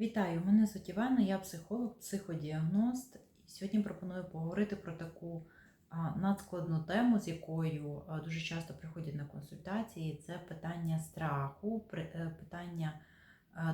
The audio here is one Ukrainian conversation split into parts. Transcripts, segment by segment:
Вітаю, мене звуть Івана, я психолог, психодіагност. І сьогодні пропоную поговорити про таку надскладну тему, з якою дуже часто приходять на консультації. Це питання страху, е, питання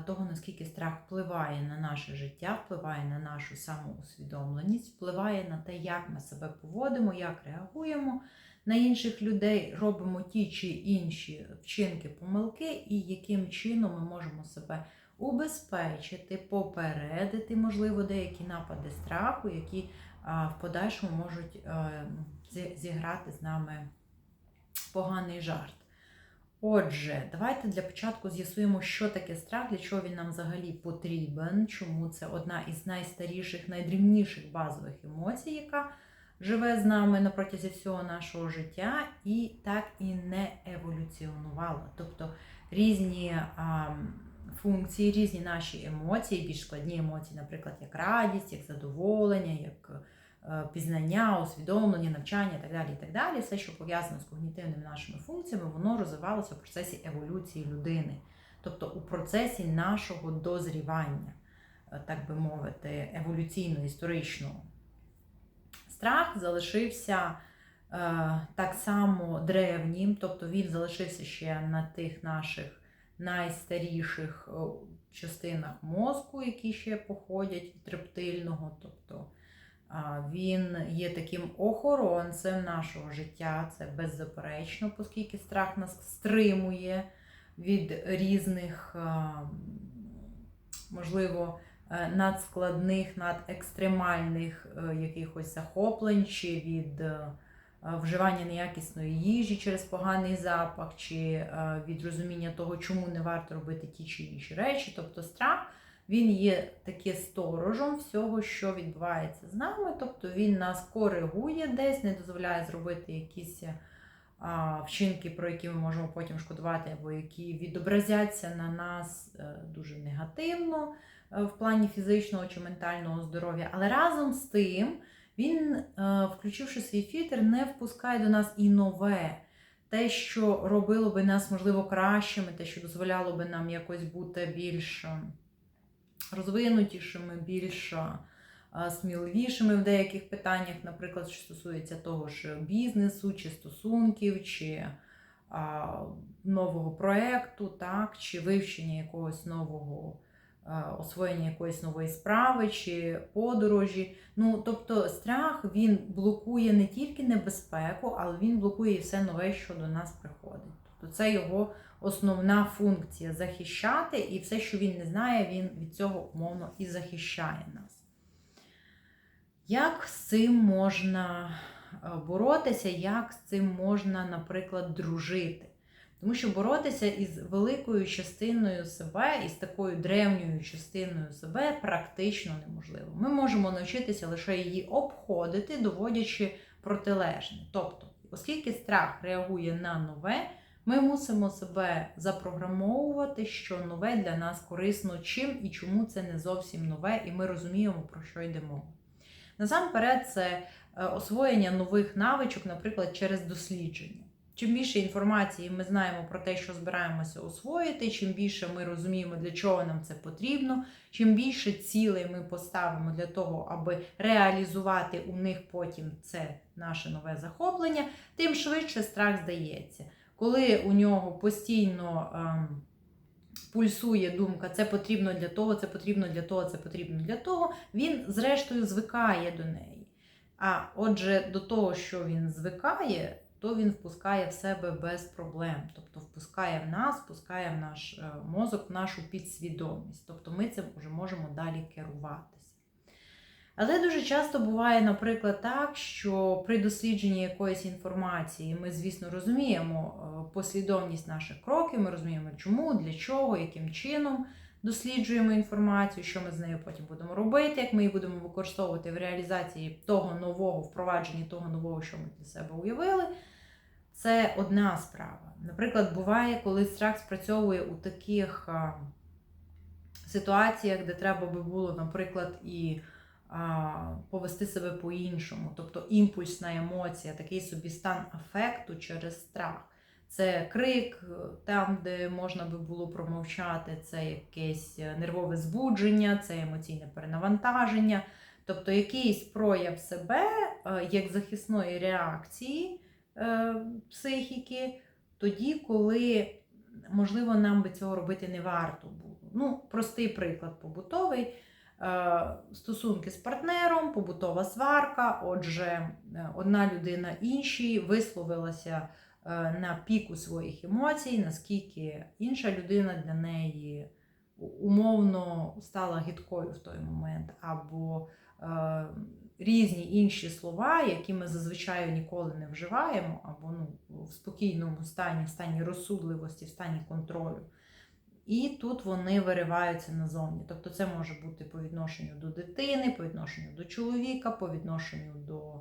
того, наскільки страх впливає на наше життя, впливає на нашу самоусвідомленість, впливає на те, як ми себе поводимо, як реагуємо на інших людей, робимо ті чи інші вчинки, помилки, і яким чином ми можемо себе убезпечити, попередити, можливо, деякі напади страху, які в подальшому можуть е, зіграти з нами поганий жарт. Отже, давайте для початку з'ясуємо, що таке страх, для чого він нам взагалі потрібен, чому це одна із найстаріших, найдрівніших базових емоцій, яка живе з нами на протязі всього нашого життя, і так і не еволюціонувала. Тобто різні а, функції, різні наші емоції, більш складні емоції, наприклад, як радість, як задоволення, як е, пізнання, усвідомлення, навчання і так далі. І так далі. Все, що пов'язано з когнітивними нашими функціями, воно розвивалося в процесі еволюції людини, тобто у процесі нашого дозрівання, е, так би мовити, еволюційно-історичного. Страх залишився е, так само древнім, тобто він залишився ще на тих наших найстаріших е, частинах мозку, які ще походять від рептильного. Тобто він є таким охоронцем нашого життя, це беззаперечно, оскільки страх нас стримує від різних, можливо, е, надскладних, надекстремальних е, якихось захоплень чи від вживання неякісної їжі через поганий запах, чи е, від розуміння того, чому не варто робити ті чи інші речі. Тобто страх він є таке сторожем всього, що відбувається з нами. Тобто він нас коригує десь, не дозволяє зробити якісь а, вчинки, про які ми можемо потім шкодувати, або які відобразяться на нас е, дуже негативно е, в плані фізичного чи ментального здоров'я. Але разом з тим він, е, включивши свій фільтр, не впускає до нас і нове. Те, що робило би нас, можливо, кращими, те, що дозволяло би нам якось бути більш е, розвинутішими, більш е, сміливішими в деяких питаннях, наприклад, що стосується того ж бізнесу, чи стосунків, чи нового проєкту, так, чи вивчення якогось нового освоєння якоїсь нової справи чи подорожі. Ну, тобто страх він блокує не тільки небезпеку, але він блокує і все нове, що до нас приходить. Тобто це його основна функція захищати, і все, що він не знає, він від цього умовно і захищає нас. Як з цим можна е, боротися, як з цим можна, наприклад, дружити? Тому що боротися із великою частиною себе, із такою древньою частиною себе практично неможливо. Ми можемо навчитися лише її обходити, доводячи протилежне. Тобто, оскільки страх реагує на нове, ми мусимо себе запрограмовувати, що нове для нас корисно, чим і чому це не зовсім нове, і ми розуміємо, про що йде мова. Насамперед, це е, освоєння нових навичок, наприклад, через дослідження. Чим більше інформації ми знаємо про те, що збираємося освоїти, чим більше ми розуміємо, для чого нам це потрібно, чим більше цілей ми поставимо для того, аби реалізувати у них потім це наше нове захоплення, тим швидше страх здається. Коли у нього постійно ем, пульсує думка, це потрібно для того, це потрібно для того, це потрібно для того, він зрештою звикає до неї. А отже, до того, що він звикає, то він впускає в себе без проблем. Тобто впускає в нас, впускає в наш е, мозок, в нашу підсвідомість. Тобто ми цим вже можемо далі керуватися. Але дуже часто буває, наприклад, так, що при дослідженні якоїсь інформації ми, звісно, розуміємо е, послідовність наших кроків, ми розуміємо, чому, для чого, яким чином досліджуємо інформацію, що ми з нею потім будемо робити, як ми її будемо використовувати в реалізації того нового, впровадженні того нового, що ми для себе уявили. Це одна справа. Наприклад, буває, коли страх спрацьовує у таких ситуаціях, де треба би було, наприклад, і а, повести себе по-іншому. Тобто імпульсна емоція, такий собі стан афекту через страх. Це крик, там, де можна би було промовчати, це якесь нервове збудження, це емоційне перенавантаження, тобто якийсь прояв себе е, як захисної реакції е, психіки, тоді, коли, можливо, нам би цього робити не варто було. Ну, простий приклад побутовий. Е, Стосунки з партнером, побутова сварка. Отже, е, одна людина іншій висловилася е, на піку своїх емоцій, наскільки інша людина для неї умовно стала гидкою в той момент, або е, різні інші слова, які ми зазвичай ніколи не вживаємо, або ну, в спокійному стані, в стані розсудливості, в стані контролю. І тут вони вириваються назовні. Тобто це може бути по відношенню до дитини, по відношенню до чоловіка, по відношенню до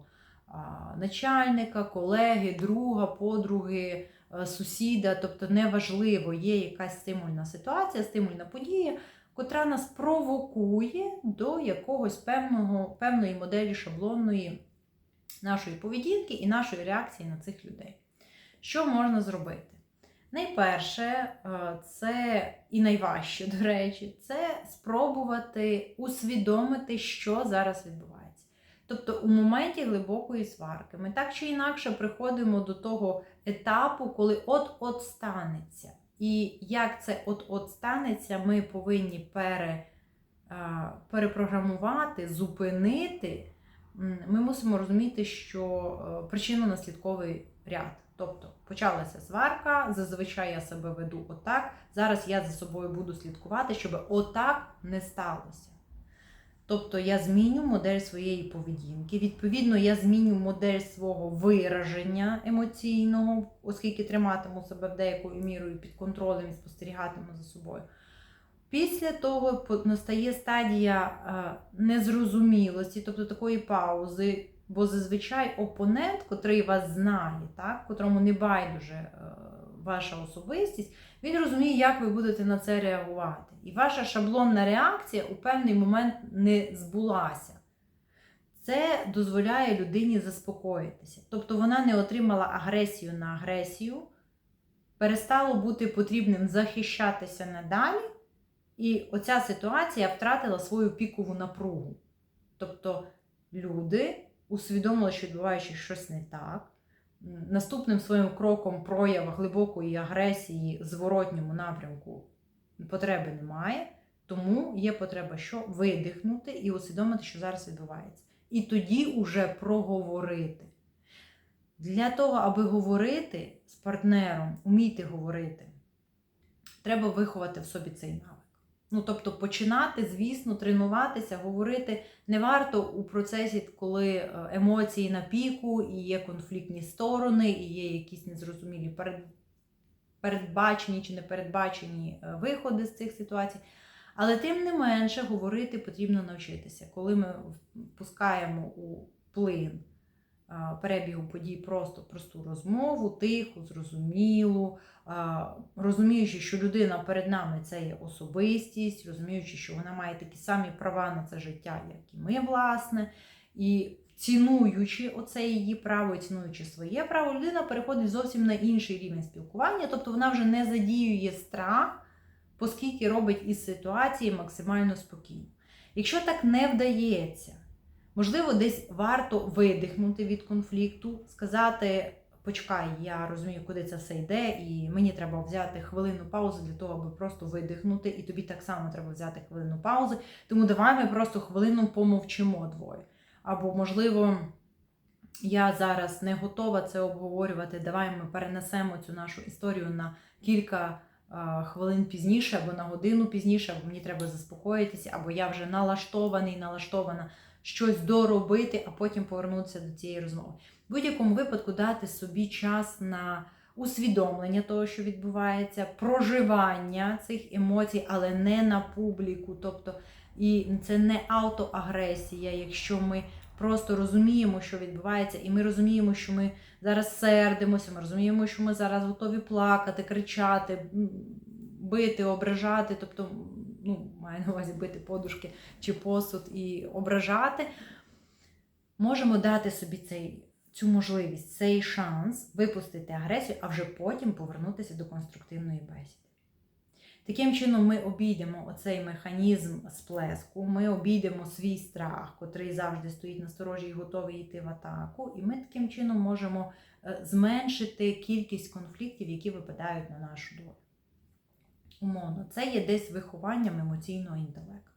начальника, колеги, друга, подруги, сусіда. Тобто неважливо, є якась стимульна ситуація, стимульна подія, котра нас провокує до якогось певного, певної моделі шаблонної нашої поведінки і нашої реакції на цих людей. Що можна зробити? Найперше, е, це і найважче, до речі, це спробувати усвідомити, що зараз відбувається. Тобто, у моменті глибокої сварки ми так чи інакше приходимо до того етапу, коли от-от станеться. І як це от-от станеться, ми повинні пере, перепрограмувати, зупинити. Ми мусимо розуміти, що е, причинно-наслідковий ряд. Тобто почалася сварка, зазвичай я себе веду отак. Зараз я за собою буду слідкувати, щоб отак не сталося. Тобто я зміню модель своєї поведінки. Відповідно, я зміню модель свого вираження емоційного, оскільки триматиму себе в деякою мірою під контролем і спостерігатиму за собою. Після того настає стадія незрозумілості, тобто такої паузи. Бо зазвичай опонент, котрий вас знає, так, котрому не байдуже е, ваша особистість, він розуміє, як ви будете на це реагувати. І ваша шаблонна реакція у певний момент не збулася. Це дозволяє людині заспокоїтися. Тобто вона не отримала агресію на агресію, перестало бути потрібним захищатися надалі, і оця ситуація втратила свою пікову напругу. Тобто люди усвідомила, що відбуваючи щось не так. Наступним своїм кроком проява глибокої агресії зворотньому напрямку потреби немає, тому є потреба, що видихнути і усвідомити, що зараз відбувається. І тоді уже проговорити. Для того, аби говорити з партнером, уміти говорити, треба виховати в собі цей навик. Ну, тобто, починати, звісно, тренуватися, говорити не варто у процесі, коли е, емоції на піку, і є конфліктні сторони, і є якісь незрозумілі передбачені чи непередбачені е, виходи з цих ситуацій. Але тим не менше говорити потрібно навчитися. Коли ми впускаємо у плин перебігу подій просто просту розмову, тиху, зрозумілу, розуміючи, що людина перед нами це є особистість, розуміючи, що вона має такі самі права на це життя, як і ми, власне. І цінуючи оце її право, цінуючи своє право, людина переходить зовсім на інший рівень спілкування, тобто вона вже не задіює страх, оскільки робить із ситуації максимально спокійно. Якщо так не вдається, Можливо, десь варто видихнути від конфлікту, сказати: почекай, я розумію, куди це все йде, і мені треба взяти хвилину паузи для того, аби просто видихнути, і тобі так само треба взяти хвилину паузи. Тому давай ми просто хвилину помовчимо двоє. Або, можливо, я зараз не готова це обговорювати. Давай ми перенесемо цю нашу історію на кілька. Хвилин пізніше або на годину пізніше, або мені треба заспокоїтися, або я вже налаштований, налаштована щось доробити, а потім повернутися до цієї розмови. В будь-якому випадку дати собі час на усвідомлення того, що відбувається, проживання цих емоцій, але не на публіку. Тобто, і це не автоагресія, якщо ми просто розуміємо, що відбувається, і ми розуміємо, що ми зараз сердимося, ми розуміємо, що ми зараз готові плакати, кричати, бити, ображати. тобто ну, маю на увазі бити подушки чи посуд і ображати, можемо дати собі цей цю можливість, цей шанс випустити агресію, а вже потім повернутися до конструктивної бесіди. Таким чином, ми обійдемо оцей механізм сплеску, ми обійдемо свій страх, котрий завжди стоїть на сторожі і готовий йти в атаку, і ми таким чином можемо е, зменшити кількість конфліктів, які випадають на нашу долю. Умовно, це є десь вихованням емоційного інтелекту.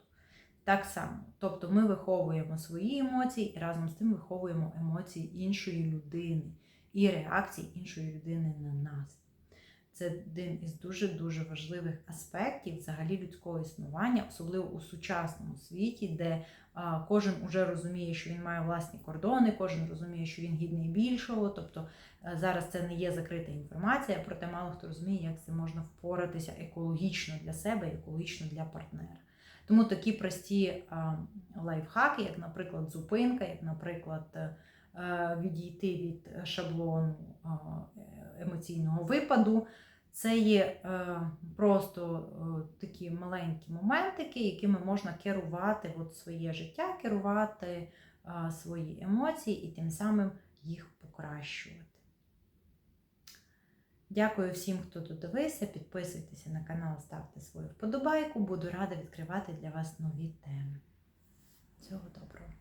Так само. Тобто ми виховуємо свої емоції і разом з тим виховуємо емоції іншої людини і реакції іншої людини на нас. Це один із дуже-дуже важливих аспектів взагалі людського існування, особливо у сучасному світі, де а, кожен уже розуміє, що він має власні кордони, кожен розуміє, що він гідний більшого. Тобто е, зараз це не є закрита інформація, проте мало хто розуміє, як це можна впоратися екологічно для себе, екологічно для партнера. Тому такі прості лайфхаки, як, наприклад, зупинка, як, наприклад, е, е, відійти від шаблону емоційного випаду. Це є е, просто е, такі маленькі моментики, якими можна керувати от своє життя, керувати е, свої емоції і тим самим їх покращувати. Дякую всім, хто додивився. Підписуйтеся на канал, ставте свою вподобайку. Буду рада відкривати для вас нові теми. Всього доброго!